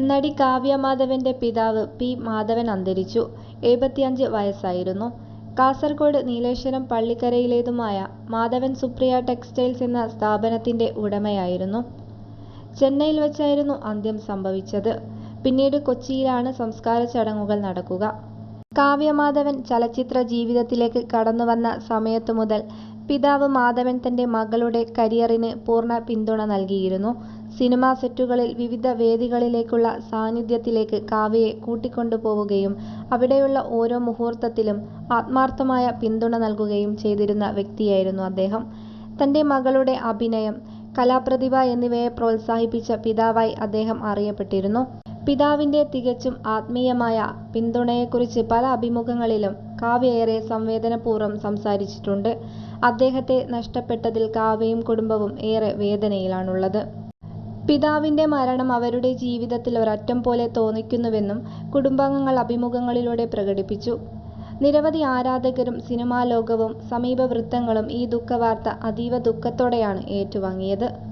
നടി കാവ്യ മാധവന്റെ പിതാവ് പി മാധവൻ അന്തരിച്ചു. എഴുപത്തിയഞ്ച് വയസ്സായിരുന്നു. കാസർഗോഡ് നീലേശ്വരം പള്ളിക്കരയിലേതുമായ മാധവൻ സുപ്രിയ ടെക്സ്റ്റൈൽസ് എന്ന സ്ഥാപനത്തിന്റെ ഉടമയായിരുന്നു. ചെന്നൈയിൽ വച്ചായിരുന്നു അന്ത്യം സംഭവിച്ചത്. പിന്നീട് കൊച്ചിയിലാണ് സംസ്കാര ചടങ്ങുകൾ നടക്കുക. കാവ്യ മാധവൻ ചലച്ചിത്ര ജീവിതത്തിലേക്ക് കടന്നുവന്ന സമയത്തു മുതൽ പിതാവ് മാധവൻ തന്റെ മകളുടെ കരിയറിന് പൂർണ പിന്തുണ നൽകിയിരുന്നു. സിനിമാ സെറ്റുകളിൽ വിവിധ വേദികളിലേക്കുള്ള സാന്നിധ്യത്തിലേക്ക് കാവ്യയെ കൂട്ടിക്കൊണ്ടുപോവുകയും അവിടെയുള്ള ഓരോ മുഹൂർത്തത്തിലും ആത്മാർത്ഥമായ പിന്തുണ നൽകുകയും ചെയ്തിരുന്ന വ്യക്തിയായിരുന്നു അദ്ദേഹം. തന്റെ മകളുടെ അഭിനയം, കലാപ്രതിഭ എന്നിവയെ പ്രോത്സാഹിപ്പിച്ച പിതാവായി അദ്ദേഹം അറിയപ്പെട്ടിരുന്നു. പിതാവിന്റെ തികച്ചും ആത്മീയമായ പിന്തുണയെക്കുറിച്ച് പല അഭിമുഖങ്ങളിലും കാവ്യ ഏറെ സംവേദനപൂർവം സംസാരിച്ചിട്ടുണ്ട്. അദ്ദേഹത്തെ നഷ്ടപ്പെട്ടതിൽ കാവ്യയും കുടുംബവും ഏറെ വേദനയിലാണുള്ളത്. പിതാവിന്റെ മരണം അവരുടെ ജീവിതത്തിൽ ഒരറ്റം പോലെ തോന്നിക്കുന്നുവെന്നും കുടുംബാംഗങ്ങൾ അഭിമുഖങ്ങളിലൂടെ പ്രകടിപ്പിച്ചു. നിരവധി ആരാധകരും സിനിമാലോകവും സമീപവൃത്തങ്ങളും ഈ ദുഃഖവാർത്ത അതീവ ദുഃഖത്തോടെയാണ് ഏറ്റുവാങ്ങിയത്.